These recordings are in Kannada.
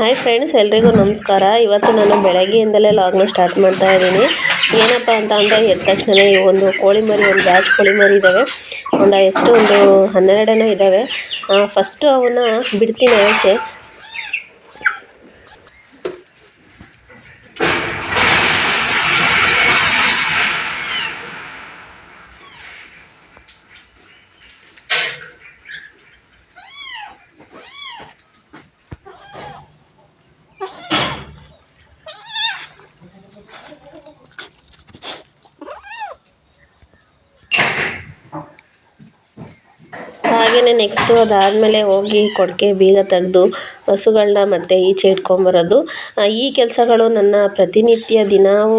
ಹಾಯ್ ಫ್ರೆಂಡ್ಸ್ ಎಲ್ರಿಗೂ ನಮಸ್ಕಾರ. ಇವತ್ತು ನಾನು ಬೆಳಗ್ಗೆಯಿಂದಲೇ ಲಾಗ್ನ ಸ್ಟಾರ್ಟ್ ಮಾಡ್ತಾ ಇದ್ದೀನಿ. ಏನಪ್ಪ ಅಂತ ಅಂದರೆ, ಎದ್ದ ತಕ್ಷಣ ಈ ಒಂದು ಕೋಳಿ ಮರಿ ಒಂದು ಬ್ಯಾಚ್ ಕೋಳಿ ಮರಿ ಇದ್ದಾವೆ ಒಂದು ಎಷ್ಟು, ಒಂದು ಹನ್ನೆರಡನೇ ಇದ್ದಾವೆ ಫಸ್ಟು ಅವನ್ನ ಬಿಡ್ತೀನಿ ಆಚೆ. ಹಾಗೆಯೇ ನೆಕ್ಸ್ಟು ಅದಾದಮೇಲೆ ಹೋಗಿ ಕೊಡಕೆ ಬೀಗ ತೆಗೆದು ಹಸುಗಳನ್ನ ಮತ್ತೆ ಈಚೆ ಇಟ್ಕೊಂಬರೋದು ಈ ಕೆಲಸಗಳು ನನ್ನ ಪ್ರತಿನಿತ್ಯ ದಿನವೂ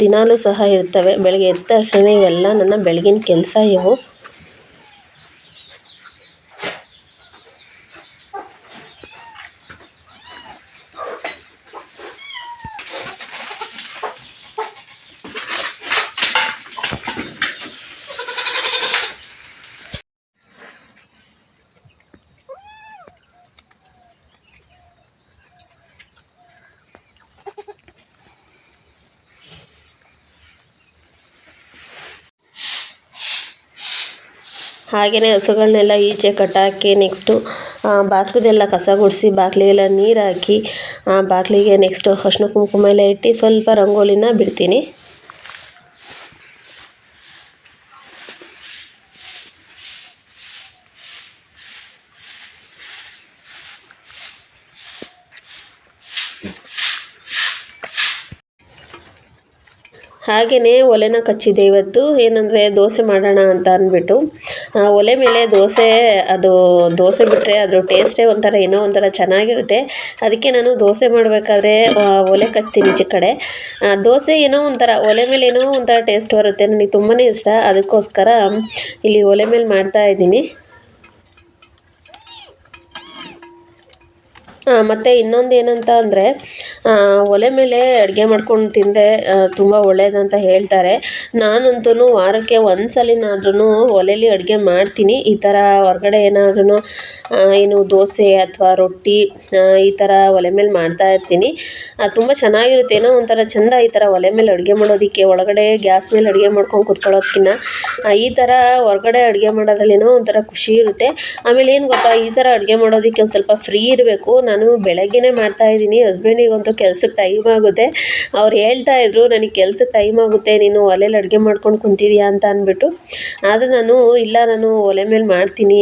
ದಿನಾಲೂ ಸಹ ಇರ್ತವೆ. ಬೆಳಗ್ಗೆ ಎದ್ದ ತಕ್ಷಣ ಇವೆಲ್ಲ ನನ್ನ ಬೆಳಗಿನ ಕೆಲಸ ಇವು. ಹಾಗೆಯೇ ಹಸುಗಳನ್ನೆಲ್ಲ ಈಚೆ ಕಟ್ಟಾಕಿ ನೆಕ್ಸ್ಟು ಬಾಗಿಲುದೆಲ್ಲ ಕಸ ಗುಡಿಸಿ ಬಾಗಿಲಿಗೆಲ್ಲ ನೀರು ಹಾಕಿ ಬಾಗಿಲಿಗೆ ನೆಕ್ಸ್ಟು ಅರ್ಶಿನ ಕುಂಕುಮ ಎಲ್ಲ ಇಟ್ಟು ಸ್ವಲ್ಪ ರಂಗೋಲಿನ ಬಿಡ್ತೀನಿ. ಹಾಗೆಯೇ ಒಲೆನ ಕಚ್ಚಿದೆ ಇವತ್ತು. ಏನಂದರೆ ದೋಸೆ ಮಾಡೋಣ ಅಂತ ಅಂದ್ಬಿಟ್ಟು. ಒಲೆ ಮೇಲೆ ದೋಸೆ, ಅದು ದೋಸೆ ಬಿಟ್ಟರೆ ಅದ್ರ ಟೇಸ್ಟೇ ಒಂಥರ ಏನೋ ಒಂಥರ ಚೆನ್ನಾಗಿರುತ್ತೆ. ಅದಕ್ಕೆ ನಾನು ದೋಸೆ ಮಾಡಬೇಕಾದ್ರೆ ಒಲೆ ಕಚ್ತೀನಿ ಈಚೆ ಕಡೆ. ದೋಸೆ ಏನೋ ಒಂಥರ, ಒಲೆ ಮೇಲೆ ಏನೋ ಒಂಥರ ಟೇಸ್ಟ್ ಬರುತ್ತೆ. ನನಗೆ ತುಂಬಾ ಇಷ್ಟ. ಅದಕ್ಕೋಸ್ಕರ ಇಲ್ಲಿ ಒಲೆ ಮೇಲೆ ಮಾಡ್ತಾ ಇದ್ದೀನಿ. ಮತ್ತು ಇನ್ನೊಂದು ಏನಂತ ಅಂದರೆ ಒಲೆ ಮೇಲೆ ಅಡುಗೆ ಮಾಡ್ಕೊಂಡು ತಿಂದರೆ ತುಂಬ ಒಳ್ಳೆಯದಂತ ಹೇಳ್ತಾರೆ. ನಾನಂತೂ ವಾರಕ್ಕೆ ಒಂದು ಸಲನಾದ್ರೂ ಒಲೆಯಲ್ಲಿ ಅಡುಗೆ ಮಾಡ್ತೀನಿ. ಈ ಥರ ಹೊರ್ಗಡೆ ಏನಾದ್ರೂ ಏನು ದೋಸೆ ಅಥವಾ ರೊಟ್ಟಿ ಈ ಥರ ಒಲೆ ಮೇಲೆ ಮಾಡ್ತಾ ಇರ್ತೀನಿ. ತುಂಬ ಚೆನ್ನಾಗಿರುತ್ತೆ. ಏನೋ ಒಂಥರ ಚೆಂದ ಈ ಥರ ಒಲೆ ಮೇಲೆ ಅಡುಗೆ ಮಾಡೋದಕ್ಕೆ, ಒಳಗಡೆ ಗ್ಯಾಸ್ ಮೇಲೆ ಅಡುಗೆ ಮಾಡ್ಕೊಂಡು ಕುತ್ಕೊಳ್ಳೋದಕ್ಕಿಂತ ಈ ಥರ ಹೊರ್ಗಡೆ ಅಡುಗೆ ಮಾಡೋದ್ರಲ್ಲಿ ಏನೋ ಒಂಥರ ಖುಷಿ ಇರುತ್ತೆ. ಆಮೇಲೆ ಏನು ಗೊತ್ತಾ, ಈ ಥರ ಅಡುಗೆ ಮಾಡೋದಕ್ಕೆ ಒಂದು ಸ್ವಲ್ಪ ಫ್ರೀ ಇರಬೇಕು. ನಾನು ಬೆಳಗ್ಗೆನೇ ಮಾಡ್ತಾಯಿದ್ದೀನಿ ಹಸ್ಬೆಂಡಿಗಂತೂ ಕೆಲ್ಸಕ್ಕೆ ಟೈಮ್ ಆಗುತ್ತೆ. ಅವ್ರು ಹೇಳ್ತಾ ಇದ್ರು, ನನಗೆ ಕೆಲ್ಸಕ್ಕೆ ಟೈಮ್ ಆಗುತ್ತೆ. ನೀನು ಒಲೆಯಲ್ಲಿ ಅಡುಗೆ ಮಾಡ್ಕೊಂಡು ಕುಂತಿದ್ಯಾ? ಅಂತ ಅಂದ್ಬಿಟ್ಟು. ಆದರೆ ನಾನು, ಇಲ್ಲ, ನಾನು ಒಲೆ ಮೇಲೆ ಮಾಡ್ತೀನಿ.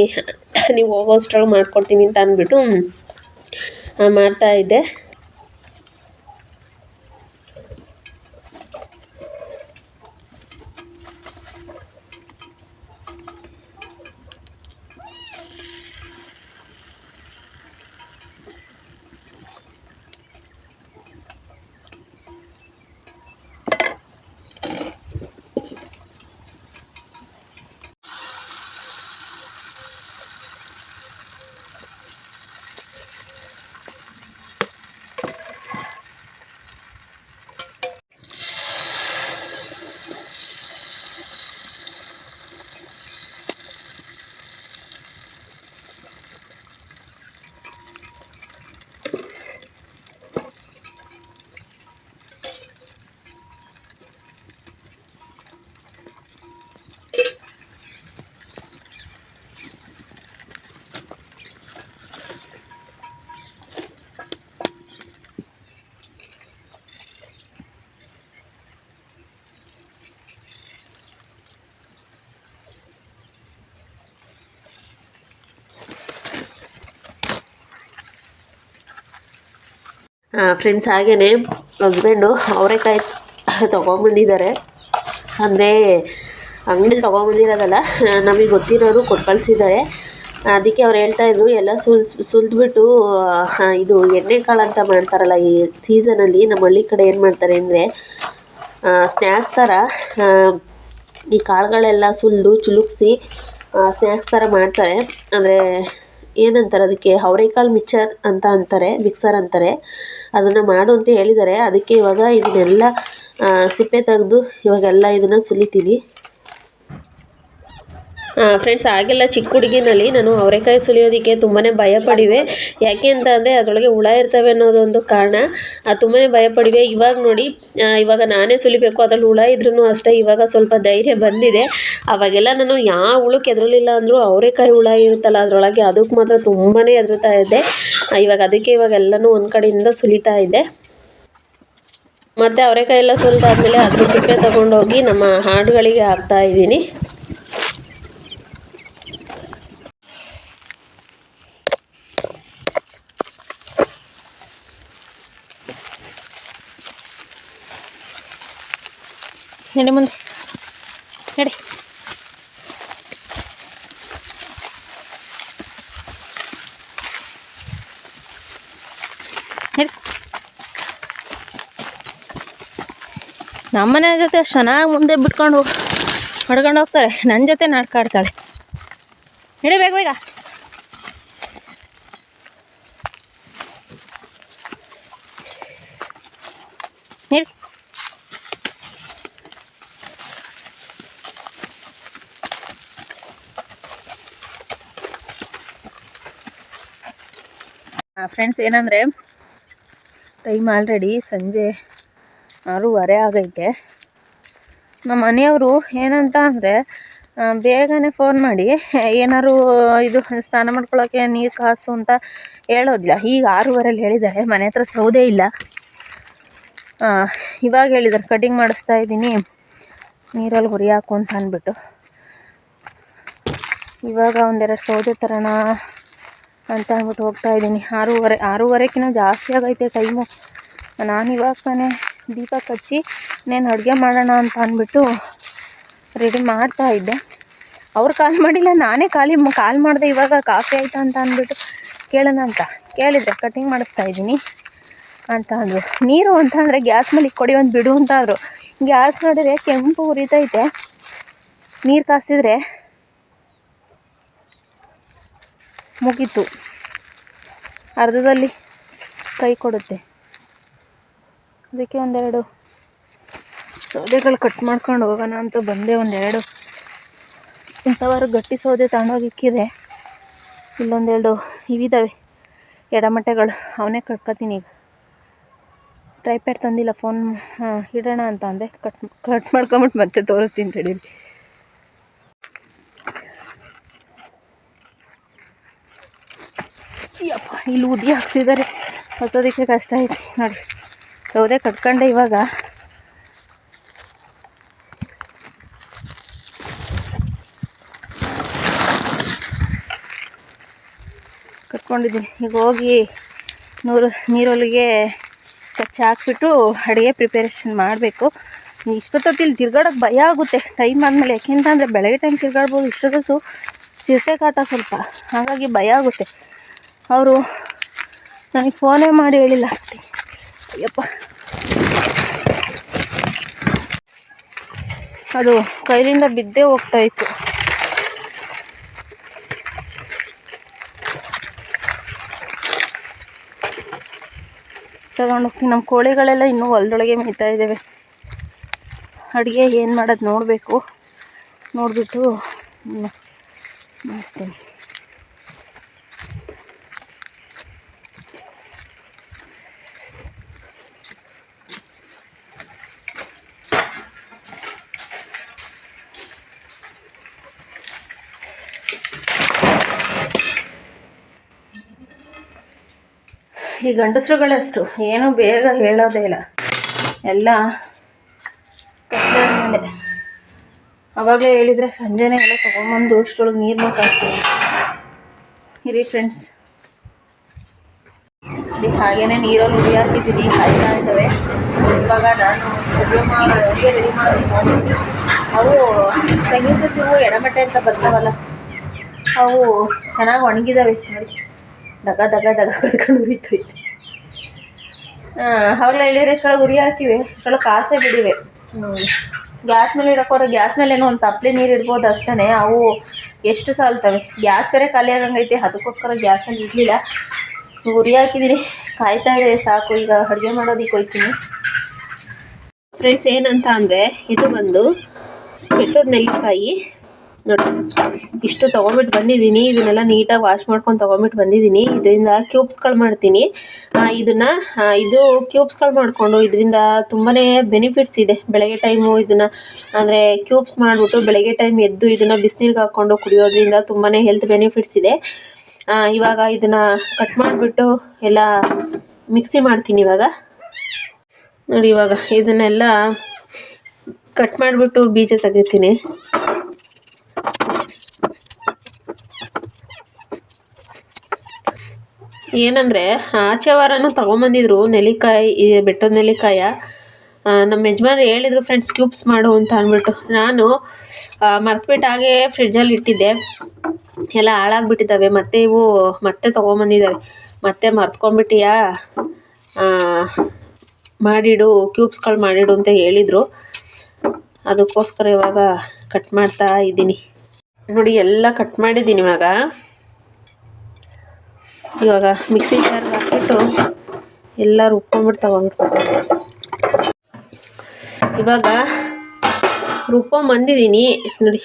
ನೀವು ಹೋಗೋಷ್ಟ್ರಲ್ಲಿ ಮಾಡ್ಕೊಡ್ತೀನಿ ಅಂತ ಅಂದ್ಬಿಟ್ಟು ಮಾಡ್ತಾಯಿದ್ದೆ ಫ್ರೆಂಡ್ಸ್ ಹಾಗೆಯೇ ಹಸ್ಬೆಂಡು ಅವರೆಕಾಯಿ ತೊಗೊಂಬಂದಿದ್ದಾರೆ. ಅಂದರೆ, ಅಂಗಡಿಲಿ ತೊಗೊಂಬಂದಿರೋದಲ್ಲ, ನಮಗೆ ಗೊತ್ತಿರೋರು ಕೊಟ್ಟು ಕಳಿಸಿದ್ದಾರೆ. ಅದಕ್ಕೆ ಅವ್ರು ಹೇಳ್ತಾಯಿದ್ರು ಎಲ್ಲ ಸುಲ್, ಸುಲಿದ್ಬಿಟ್ಟು ಇದು ಎಣ್ಣೆ ಕಾಳು ಅಂತ ಮಾಡ್ತಾರಲ್ಲ, ಈ ಸೀಸನಲ್ಲಿ ನಮ್ಮ ಹಳ್ಳಿ ಕಡೆ ಏನು ಮಾಡ್ತಾರೆ ಅಂದರೆ ಸ್ನ್ಯಾಕ್ಸ್ ಥರ ಈ ಕಾಳುಗಳೆಲ್ಲ ಸುಲಿದು, ಚುಲುಕ್ಸಿ ಸ್ನ್ಯಾಕ್ಸ್ ಥರ ಮಾಡ್ತಾರೆ. ಅಂದರೆ ಏನಂತಾರೆ? ಅದಕ್ಕೆ ಅವರೆಕಾಳು ಮಿಕ್ಸರ್ ಅಂತ ಅಂತಾರೆ, ಮಿಕ್ಸರ್ ಅಂತಾರೆ. ಅದನ್ನು ಮಾಡು ಅಂತ ಹೇಳಿದ್ದಾರೆ. ಅದಕ್ಕೆ ಇವಾಗ ಇದನ್ನೆಲ್ಲ ಸಿಪ್ಪೆ ತೆಗೆದು ಇವಾಗೆಲ್ಲ ಇದನ್ನು ಸುಲಿತೀನಿ. ಫ್ರೆಂಡ್ಸ್ ಆಗೆಲ್ಲ ಚಿಕ್ಕ ಹುಡುಗಿನಲ್ಲಿ ನಾನು ಅವರೆಕಾಯಿ ಸುಲಿಯೋದಕ್ಕೆ ತುಂಬಾ ಭಯ ಪಡಿವೆ ಯಾಕೆ ಅಂತ ಅಂದರೆ ಅದರೊಳಗೆ ಹುಳ ಇರ್ತವೆ ಅನ್ನೋದೊಂದು ಕಾರಣ. ತುಂಬಾ ಭಯ ಪಡಿವೆ ಇವಾಗ ನೋಡಿ ಇವಾಗ ನಾನೇ ಸುಲಿಬೇಕು, ಅದ್ರಲ್ಲಿ ಹುಳ ಇದ್ರೂ ಅಷ್ಟೇ ಇವಾಗ ಸ್ವಲ್ಪ ಧೈರ್ಯ ಬಂದಿದೆ. ಅವಾಗೆಲ್ಲ ನಾನು ಯಾವ ಹುಳಕ್ಕೆ ಎದುರಲಿಲ್ಲ ಅಂದರೂ ಅವರೆಕಾಯಿ ಹುಳ ಇರುತ್ತಲ್ಲ, ಅದರೊಳಗೆ ಅದಕ್ಕೆ ಮಾತ್ರ ತುಂಬಾ ಹೆದರ್ತಾ ಇದ್ದೆ. ಇವಾಗ ಅದಕ್ಕೆ ಇವಾಗ ಎಲ್ಲನೂ ಒಂದು ಕಡೆಯಿಂದ ಸುಲಿತಾ ಇದ್ದೆ. ಮತ್ತು ಅವರೆಕಾಯಿ ಎಲ್ಲ ಸುಲಿದಾದ್ಮೇಲೆ ಅದ್ರ ಸಿಪ್ಪೆ ತಗೊಂಡೋಗಿ ನಮ್ಮ ಹಾಡುಗಳಿಗೆ ಹಾಕ್ತಾ ಇದ್ದೀನಿ. ನಡಿ ಮುಂದೆ. ನಡಿ. ನಮ್ಮ ನಮ್ಮನೆ ಜೊತೆ ಚೆನ್ನಾಗಿ ಮುಂದೆ ಬಿಟ್ಕೊಂಡು ಹೊಡ್ಕೊಂಡು ಹೋಗ್ತಾರೆ. ನನ್ನ ಜೊತೆ ನಾಡ್ಕಾಡ್ತಾಳೆ. ನಡಿ ಬೇಗ ಬೇಗ ನಡಿ ಫ್ರೆಂಡ್ಸ್ ಏನಂದರೆ ಟೈಮ್ ಆಲ್ರೆಡಿ ಸಂಜೆ ಆರೂವರೆ ಆಗೈತೆ. ನಮ್ಮ ಮನೆಯವರು ಏನಂತ ಅಂದರೆ ಬೇಗನೆ ಫೋನ್ ಮಾಡಿ ಏನಾದ್ರು ಇದು ಸ್ನಾನ ಮಾಡ್ಕೊಳ್ಳೋಕ್ಕೆ ನೀರು ಕಾಸು ಅಂತ ಹೇಳೋದಿಲ್ಲ. ಈಗ ಆರೂವರೆಲಿ ಹೇಳಿದ್ದಾರೆ, ಮನೆ ಹತ್ರ ಸೌದೆ ಇಲ್ಲ. ಇವಾಗ ಹೇಳಿದ್ದಾರೆ ಕಟಿಂಗ್ ಮಾಡಿಸ್ತಾ ಇದ್ದೀನಿ, ನೀರಲ್ಲಿ ಹುರಿಯಾಕು ಅಂತ ಅಂದ್ಬಿಟ್ಟು. ಇವಾಗ ಒಂದೆರಡು ಸೌದೆ ತರೋಣ ಅಂತ ಅಂದ್ಬಿಟ್ಟು ಹೋಗ್ತಾ ಇದ್ದೀನಿ. ಆರೂವರೆ ಆರೂವರೆಕ್ಕಿಂತ ಜಾಸ್ತಿ ಆಗೈತೆ ಟೈಮು. ನಾನು ಇವಾಗ ತಾನೇ ದೀಪ ಕಚ್ಚಿ ನೇನು ಅಡುಗೆ ಮಾಡೋಣ ಅಂತ ಅಂದ್ಬಿಟ್ಟು ರೆಡಿ ಮಾಡ್ತಾ ಇದ್ದೆ. ಅವ್ರು ಕಾಲ್ ಮಾಡಿಲ್ಲ, ನಾನೇ ಖಾಲಿ ಕಾಲ್ ಮಾಡಿದೆ, ಇವಾಗ ಕಾಫಿ ಆಯ್ತಾ ಅಂತ ಅಂದ್ಬಿಟ್ಟು ಕೇಳೋಣ ಅಂತ. ಕೇಳಿದ್ರೆ ಕಟಿಂಗ್ ಮಾಡಿಸ್ತಾ ಇದ್ದೀನಿ ಅಂತ ಅಂದರು. ನೀರು ಅಂತ ಅಂದರೆ ಗ್ಯಾಸ್ ಮೇಲೆ ಕೊಡಿ ಒಂದು ಬಿಡು ಅಂತ ಅಂದರು ಗ್ಯಾಸ್ ನೋಡಿದ್ರೆ ಕೆಂಪು ಉರಿತೈತೆ. ನೀರು ಕಾಸಿದ್ರೆ ಮುಗೀತು. ಅರ್ಧದಲ್ಲಿ ಕೈ ಕೊಡುತ್ತೆ. ಅದಕ್ಕೆ ಒಂದೆರಡು ಸೌದೆಗಳು ಕಟ್ ಮಾಡ್ಕೊಂಡು ಹೋಗೋಣ ಅಂತ ಬಂದೆ. ಒಂದೆರಡು ಇಂಥವಾರು ಗಟ್ಟಿ ಸೌದೆ ತಗೊಂಡೋಗಿಕ್ಕಿದೆ. ಇಲ್ಲೊಂದೆರಡು ಇವಿದಾವೆ. ಎಡಮಟ್ಟೆಗಳು. ಅವನೇ ಕಟ್ಕೊತೀನಿ ಈಗ. ಟ್ರೈಪ್ಯಾಡ್ ತಂದಿಲ್ಲ. ಫೋನ್ ಇಡೋಣ ಅಂತ ಅಂದೆ. ಕಟ್ ಕಟ್ ಮಾಡ್ಕೊಂಬಿಟ್ಟು ಮತ್ತೆ ತೋರಿಸ್ತೀನಿ ತಡೀರಿ. ಇಲ್ಲಿ ಉದಿ ಹಾಕ್ಸಿದ್ದಾರೆ. ಹೊತ್ತೋದಕ್ಕೆ ಕಷ್ಟ ಐತಿ ನೋಡಿ ಸೌದೆ ಕಟ್ಕೊಂಡೆ ಇವಾಗ. ಕಟ್ಕೊಂಡಿದ್ದೀನಿ. ಈಗ ಹೋಗಿ ನೂರು ನೀರೊಳಗೆ ಕಚ್ಚಿ ಹಾಕ್ಬಿಟ್ಟು ಅಡುಗೆ ಪ್ರಿಪರೇಷನ್ ಮಾಡಬೇಕು. ಇಷ್ಟೊತ್ತೊತ್ತು ಇಲ್ಲಿ ತಿರ್ಗಾಡೋಕೆ ಭಯ ಆಗುತ್ತೆ. ಟೈಮ್ ಆದಮೇಲೆ ಯಾಕೆಂತ ಅಂದರೆ ಬೆಳಗ್ಗೆ ಟೈಮ್ ತಿರ್ಗಾಡ್ಬೋದು. ಇಷ್ಟೊತ್ತು ಚಿರತೆ ಕಾಟ ಸ್ವಲ್ಪ. ಹಾಗಾಗಿ ಭಯ ಆಗುತ್ತೆ. ಅವರು ನನಗೆ ಫೋನೇ ಮಾಡಿ ಹೇಳಿಲ್ಲ. ಅಯ್ಯಪ್ಪ. ಅದು ಕೈಲಿಂದ ಬಿದ್ದೇ ಹೋಗ್ತಾ ಇತ್ತು. ತಗೊಂಡು ಹೋಗ್ತೀನಿ. ನಮ್ಮ ಕೋಳಿಗಳೆಲ್ಲ ಇನ್ನೂ ಹೊಲದೊಳಗೆ ಮೇಯ್ತಾ ಇದ್ದಾವೆ. ಅಡುಗೆ ಏನು ಮಾಡೋದು ನೋಡಬೇಕು. ನೋಡಿಬಿಟ್ಟು ಮಾಡ್ತೀನಿ. ಈ ಗಂಡಸರುಗಳಷ್ಟು ಏನು ಬೇಗ ಹೇಳೋದೇ ಇಲ್ಲ. ಎಲ್ಲ ಕತ್ಲೆ ಮೇಲೆ ಅವಾಗಲೇ ಹೇಳಿದರೆ ಸಂಜೆನೆ ಎಲ್ಲ ತೊಗೊಂಬಂದು ಅಷ್ಟೊಳಗೆ ನೀರು ಕಾಸ್ತೀವಿ ಇರಿ ಫ್ರೆಂಡ್ಸ್ ಇಲ್ಲಿ ಹಾಗೇ ನೀರಲ್ಲಿ ಉರಿ ಹಾಕಿದ್ದೀನಿ, ಕಾಯ್ತಾ ಇದ್ದಾವೆ. ಇವಾಗ ನಾನು ಅಡುಗೆ ಮಾಡಿ ಅಡುಗೆ ರೆಡಿ ಮಾಡೋದಕ್ಕೆ ಅವು ತೆಂಗಿನ ಸಸಿವು ಎಡಮಟ್ಟೆ ಅಂತ ಬರ್ತಾವಲ್ಲ, ಅವು ಚೆನ್ನಾಗಿ ಒಣಗಿದಾವೆ ನೋಡಿ. ದಗ ದಗ ದಗ ಕದ್ಕೊಂಡು ಉರಿತೈತೆ ಅವಾಗಲೇ ಹೇಳಿದ್ರೆ ಎಷ್ಟೊಳಗೆ ಉರಿ ಹಾಕಿವೆ ಎಷ್ಟೊಳಗೆ ಕಾಸೆ ಬಿಡಿವೆ. ಗ್ಯಾಸ್ ಮೇಲೆ ಇಡೋಕೋರೆ ಗ್ಯಾಸ್ ಮೇಲೆ ಏನೋ ಒಂದು ತಪ್ಪಲೆ ನೀರು ಇಡ್ಬೋದು ಅಷ್ಟೇ ಅವು ಎಷ್ಟು ಸಾಲ್ತವೆ? ಗ್ಯಾಸ್ ಬೇರೆ ಖಾಲಿ ಆಗಂಗೈತೆ, ಅದಕ್ಕೋಸ್ಕರ ಗ್ಯಾಸಲ್ಲಿ ಇರಲಿಲ್ಲ ಉರಿ ಹಾಕಿದ್ದೀನಿ ಕಾಯ್ತಾ ಇದೆ ಸಾಕು. ಈಗ ಅಡುಗೆ ಮಾಡೋದಕ್ಕೆ ಹೋಗ್ತೀನಿ. ಫ್ರೆಂಡ್ಸ್ ಏನಂತ ಅಂದರೆ, ಇದು ಬಂದು, ಬೆಟ್ಟದ ನೆಲ್ಲಿಕಾಯಿ. ನೋಡಿ. ಇಷ್ಟು ತೊಗೊಂಬಿಟ್ಟು ಬಂದಿದ್ದೀನಿ. ಇದನ್ನೆಲ್ಲ ನೀಟಾಗಿ ವಾಶ್ ಮಾಡ್ಕೊಂಡು ತೊಗೊಂಬಿಟ್ಟು ಬಂದಿದ್ದೀನಿ. ಇದರಿಂದ ಕ್ಯೂಬ್ಸ್ಗಳು ಮಾಡ್ತೀನಿ. ಇದನ್ನು ಇದು ಕ್ಯೂಬ್ಸ್ಗಳು ಮಾಡಿಕೊಂಡು ಇದರಿಂದ ತುಂಬಾ ಬೆನಿಫಿಟ್ಸ್ ಇದೆ. ಬೆಳಗ್ಗೆ ಟೈಮು ಇದನ್ನು, ಅಂದರೆ ಕ್ಯೂಬ್ಸ್ ಮಾಡಿಬಿಟ್ಟು ಬೆಳಗ್ಗೆ ಟೈಮ್ ಎದ್ದು ಇದನ್ನು ಬಿಸಿನೀರಿಗೆ ಹಾಕ್ಕೊಂಡು ಕುಡಿಯೋದ್ರಿಂದ ತುಂಬಾ ಹೆಲ್ತ್ ಬೆನಿಫಿಟ್ಸ್ ಇದೆ. ಇವಾಗ ಇದನ್ನು ಕಟ್ ಮಾಡಿಬಿಟ್ಟು ಎಲ್ಲ ಮಿಕ್ಸಿ ಮಾಡ್ತೀನಿ ಇವಾಗ. ನೋಡಿ ಇವಾಗ ಇದನ್ನೆಲ್ಲ ಕಟ್ ಮಾಡಿಬಿಟ್ಟು ಬೀಜ ತೆಗಿತೀನಿ. ಏನಂದರೆ, ಆಚೆ ವಾರನೂ ತೊಗೊಂಬಂದಿದ್ರು ನೆಲ್ಲಿಕಾಯಿ ಬೆಟ್ಟದ ನೆಲ್ಲಿಕಾಯ. ನಮ್ಮ ಯಜಮಾನ್ರು ಹೇಳಿದರು ಫ್ರೆಂಡ್ಸ್ ಕ್ಯೂಬ್ಸ್ ಮಾಡು ಅಂತ ಅಂದ್ಬಿಟ್ಟು. ನಾನು ಮರ್ತ್ಬಿಟ್ಟು ಹಾಗೇ ಫ್ರಿಡ್ಜಲ್ಲಿ ಇಟ್ಟಿದ್ದೆ. ಎಲ್ಲ ಹಾಳಾಗ್ಬಿಟ್ಟಿದ್ದಾವೆ, ಮತ್ತೆ ಇವು ಮತ್ತೆ ತೊಗೊಂಬಂದಿದ್ದಾರೆ. ಮತ್ತೆ ಮರ್ತ್ಕೊಂಡ್ಬಿಟ್ಟಿಯಾ? ಮಾಡಿಡು ಕ್ಯೂಬ್ಸ್ಗಳು ಮಾಡಿಡು ಅಂತ ಹೇಳಿದರು. ಅದಕ್ಕೋಸ್ಕರ ಇವಾಗ ಕಟ್ ಮಾಡ್ತಾ ಇದ್ದೀನಿ. ನೋಡಿ, ಎಲ್ಲ ಕಟ್ ಮಾಡಿದ್ದೀನಿ ಇವಾಗ. ಇವಾಗ ಮಿಕ್ಸಿ ಜಾರ್ಗೆ ಹಾಕ್ಬಿಟ್ಟು ಎಲ್ಲ ರುಬ್ಕೊಂಬಿಟ್ಟು ತಗೊಂಡ್ಬಿಟ್ಟು ಇವಾಗ ರುಬ್ಕೊಂಬಂದಿದ್ದೀನಿ ನೋಡಿ,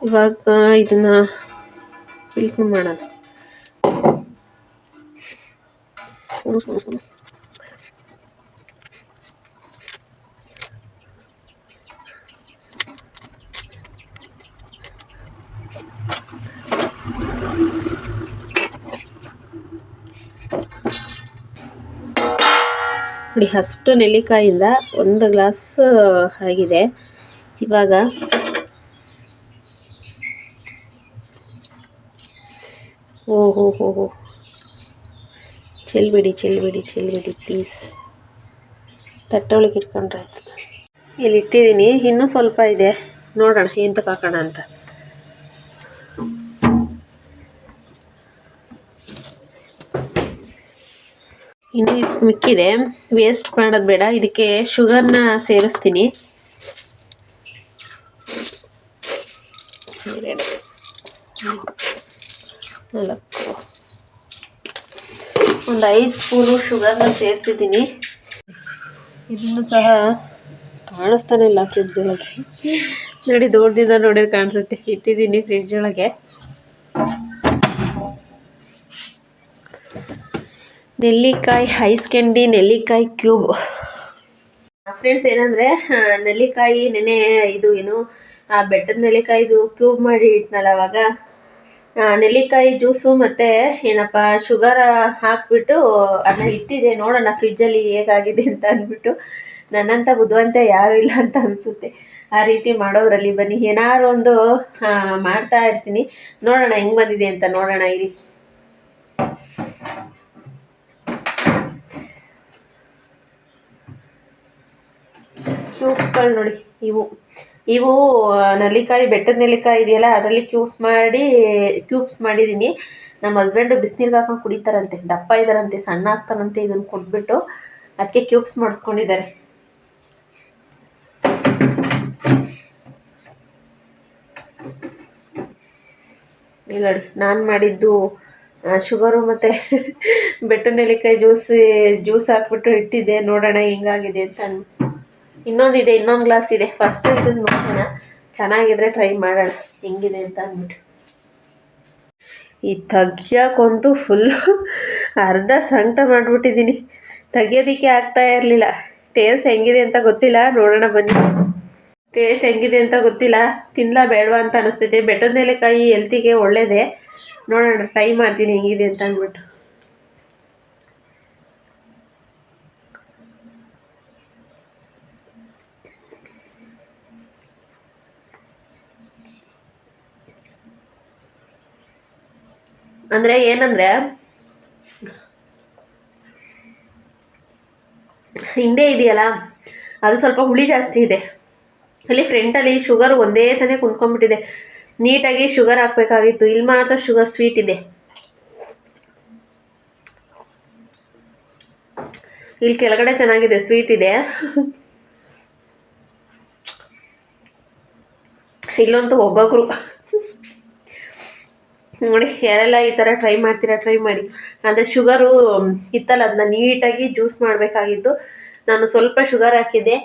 ಇವಾಗ ಇದನ್ನು ಫಿಲ್ಟ್ರ್ ಮಾಡೋಣ. ಸುಮ್ಮನೆ ಸುಮ್ಮನೆ ಸುಮ್ಮನೆ ನೋಡಿ, ಅಷ್ಟು ನೆಲ್ಲಿಕಾಯಿಂದ ಒಂದು ಗ್ಲಾಸ್ ಆಗಿದೆ. ಇವಾಗ ಓಹೋ ಹೋ ಹೋ ಚೆಲ್ಬಿಡಿ ಚೆಲ್ಬಿಡಿ ಚೆಲ್ಬಿಡಿ, ಪ್ಲೀಸ್. ತಟ್ಟೊಳಗೆ ಇಟ್ಕೊಂಡ್ರೆ ಇಲ್ಲಿ ಇಟ್ಟಿದ್ದೀನಿ ಇನ್ನೂ ಸ್ವಲ್ಪ ಇದೆ. ನೋಡೋಣ ಎಂತಕ್ಕೆ ಹಾಕೋಣ ಅಂತ. ಇನ್ನೂ ಇಷ್ಟು ಮಿಕ್ಕಿದೆ. ವೇಸ್ಟ್ ಮಾಡೋದು ಬೇಡ. ಇದಕ್ಕೆ ಶುಗರ್ನ ಸೇರಿಸ್ತೀನಿ. ಒಂದು ಐದು ಸ್ಪೂನು ಶುಗರ್ನ ಸೇರಿಸ್ತಿದ್ದೀನಿ ಇದನ್ನು ಸಹ ಕಾಣಿಸ್ತಾನೆ ಇಲ್ಲ ಫ್ರಿಡ್ಜ್ ಒಳಗೆ. ನೋಡಿ ದೂರದಿಂದ ನೋಡಿದ್ರೆ ಕಾಣಿಸುತ್ತೆ. ಇಟ್ಟಿದ್ದೀನಿ ಫ್ರಿಡ್ಜ್ ಒಳಗೆ. ನೆಲ್ಲಿಕಾಯಿ ಐಸ್ ಕ್ಯಾಂಡಿ, ನೆಲ್ಲಿಕಾಯಿ ಕ್ಯೂಬ್. ಫ್ರೆಂಡ್ಸ್ ಏನಂದರೆ ನೆಲ್ಲಿಕಾಯಿ ನೆನೆ ಇದು ಏನು ಬೆಟ್ಟದ ನೆಲ್ಲಿಕಾಯಿದು ಕ್ಯೂಬ್ ಮಾಡಿ ಇಟ್ನಲ್ಲ ಅವಾಗ. ನೆಲ್ಲಿಕಾಯಿ ಜ್ಯೂಸು ಮತ್ತು ಏನಪ್ಪ, ಶುಗರ್ ಹಾಕ್ಬಿಟ್ಟು ಅದನ್ನ ಇಟ್ಟಿದೆ. ನೋಡೋಣ ಫ್ರಿಜ್ಜಲ್ಲಿ ಹೇಗಾಗಿದೆ ಅಂತ ಅಂದ್ಬಿಟ್ಟು. ನನ್ನಂತ ಬುದ್ಧಿವಂತ ಯಾರೂ ಇಲ್ಲ ಅಂತ ಅನಿಸುತ್ತೆ. ಆ ರೀತಿ ಮಾಡೋದ್ರಲ್ಲಿ ಬನ್ನಿ. ಏನಾದ್ರು ಒಂದು ಮಾಡ್ತಾ ಇರ್ತೀನಿ. ನೋಡೋಣ ಹೆಂಗೆ ಬಂದಿದೆ ಅಂತ ನೋಡೋಣ, ಇರಿ. ಕ್ಯೂಬ್ಸ್ಗಳು ನೋಡಿ, ಇವು. ಇವು ನೆಲ್ಲಿಕಾಯಿ, ಬೆಟ್ಟದ ನೆಲ್ಲಿಕಾಯಿ ಇದೆಯಲ್ಲ, ಅದರಲ್ಲಿ ಕ್ಯೂಬ್ಸ್ ಮಾಡಿ, ಕ್ಯೂಬ್ಸ್ ಮಾಡಿದ್ದೀನಿ ನಮ್ಮ ಹಸ್ಬೆಂಡು ಬಿಸಿನೀರಿಗೆ ಹಾಕೊಂಡು ಕುಡಿತಾರಂತೆ. ದಪ್ಪ ಇದ್ದಾರಂತೆ ಸಣ್ಣ ಆಗ್ತಾರಂತೆ ಇದನ್ನು ಕೊಟ್ಬಿಟ್ಟು ಅದಕ್ಕೆ ಕ್ಯೂಬ್ಸ್ ಮಾಡಿಸ್ಕೊಂಡಿದ್ದಾರೆ. ಇಲ್ಲ ನೋಡಿ, ನಾನು ಮಾಡಿದ್ದು ಶುಗರು ಮತ್ತು ಬೆಟ್ಟ ನೆಲ್ಲಿಕಾಯಿ ಜ್ಯೂಸ್ ಜ್ಯೂಸ್ ಹಾಕ್ಬಿಟ್ಟು ಇಟ್ಟಿದ್ದೆ. ನೋಡೋಣ ಹೆಂಗಾಗಿದೆ ಅಂತ ಇನ್ನೊಂದಿದೆ ಇನ್ನೊಂದು ಗ್ಲಾಸ್ ಇದೆ. ಫಸ್ಟ್ ಇದನ್ನು ನೋಡೋಣ. ಚೆನ್ನಾಗಿದ್ರೆ ಟ್ರೈ ಮಾಡೋಣ. ಹೆಂಗಿದೆ ಅಂತ ಅಂದ್ಬಿಟ್ಟು. ಈ ತೆಗಿಯೋಕ್ಕಂತೂ ಫುಲ್ಲು ಅರ್ಧ ಸಂಕಟ ಮಾಡಿಬಿಟ್ಟಿದ್ದೀನಿ ತೆಗಿಯೋದಕ್ಕೆ ಆಗ್ತಾ ಇರಲಿಲ್ಲ. ಟೇಸ್ಟ್ ಹೆಂಗಿದೆ ಅಂತ ಗೊತ್ತಿಲ್ಲ. ನೋಡೋಣ ಬನ್ನಿ. ಟೇಸ್ಟ್ ಹೆಂಗಿದೆ ಅಂತ ಗೊತ್ತಿಲ್ಲ. ತಿನ್ನಲ ಬೇಡವಾ ಅಂತ ಅನಿಸ್ತೈತೆ ಬೆಟ್ಟದ ನೆಲೆಕಾಯಿ ಹೆಲ್ತಿಗೆ ಒಳ್ಳೇದೇ. ನೋಡೋಣ ಟ್ರೈ ಮಾಡ್ತೀನಿ ಹೆಂಗಿದೆ ಅಂತ ಅಂದ್ಬಿಟ್ಟು. ಅಂದರೆ ಏನಂದರೆ, ಹಿಂದೆ ಇದೆಯಲ್ಲ, ಅದು ಸ್ವಲ್ಪ ಹುಳಿ ಜಾಸ್ತಿ ಇದೆ. ಅಲ್ಲಿ ಫ್ರಂಟಲ್ಲಿ ಶುಗರ್ ಒಂದೇ ತಾನೇ ಕುಂತ್ಕೊಂಡ್ಬಿಟ್ಟಿದೆ. ನೀಟಾಗಿ ಶುಗರ್ ಹಾಕಬೇಕಾಗಿತ್ತು. ಇಲ್ಲಿ ಮಾತ್ರ ಶುಗರ್ ಸ್ವೀಟ್ ಇದೆ. ಇಲ್ಲಿ ಕೆಳಗಡೆ ಚೆನ್ನಾಗಿದೆ ಸ್ವೀಟ್ ಇದೆ. ಇಲ್ಲಂತೂ ಒಬ್ಬೊಬ್ರು. ನೋಡಿ ಯಾರೆಲ್ಲ ಈ ಥರ ಟ್ರೈ ಮಾಡ್ತೀರಾ ಟ್ರೈ ಮಾಡಿ. ಅಂದರೆ ಶುಗರು ಇತ್ತಲ್ಲ ಅದನ್ನ ನೀಟಾಗಿ ಜ್ಯೂಸ್ ಮಾಡಬೇಕಾಗಿತ್ತು ನಾನು ಸ್ವಲ್ಪ ಶುಗರ್ ಹಾಕಿದೆ.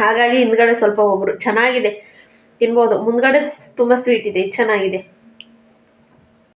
ಹಾಗಾಗಿ ಹಿಂದ್ಗಡೆ ಸ್ವಲ್ಪ ಒಬ್ಬರು ಚೆನ್ನಾಗಿದೆ. ತಿನ್ಬೋದು. ಮುಂದ್ಗಡೆ ತುಂಬ ಸ್ವೀಟ್ ಇದೆ ಇದು, ಚೆನ್ನಾಗಿದೆ.